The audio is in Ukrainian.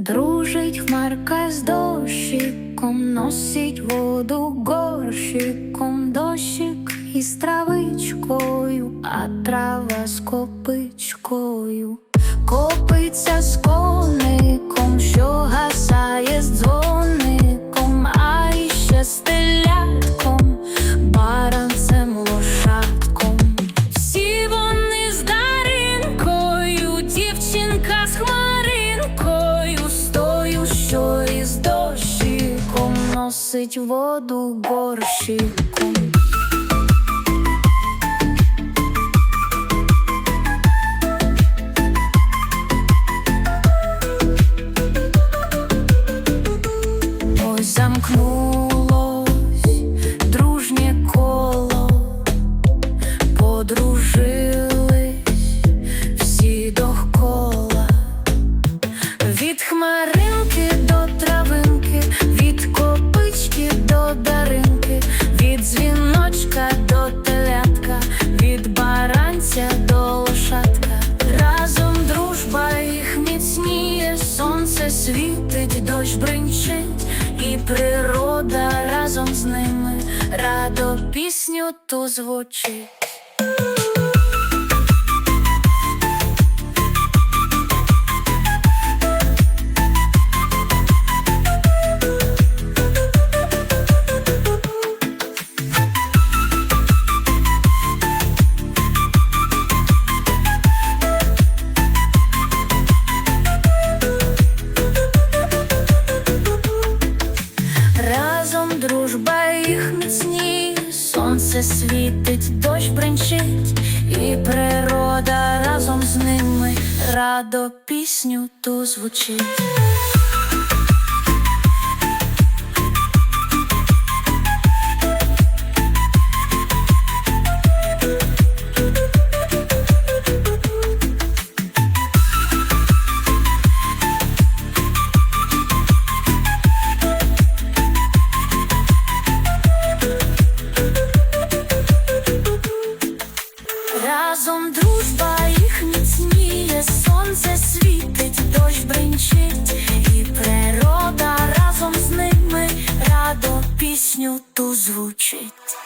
Дружить хмарка з дощиком, носить воду горщиком, дощик із травичкою, а трава з копичкою, копиться з коником, носить воду горщиком. Ось замкнулось дружнє коло, подружились баранця до лошадка. Разом дружба їх міцніє, сонце світить, дощ бринчить, і природа разом з ними радо пісню ту звучить. Сонце світить, дощ бринчить, і природа разом з ними радо пісню ту звучить. Разом дружба їх міцніє, сонце світить, дощ бринчить, і природа разом з ними радо пісню ту звучить.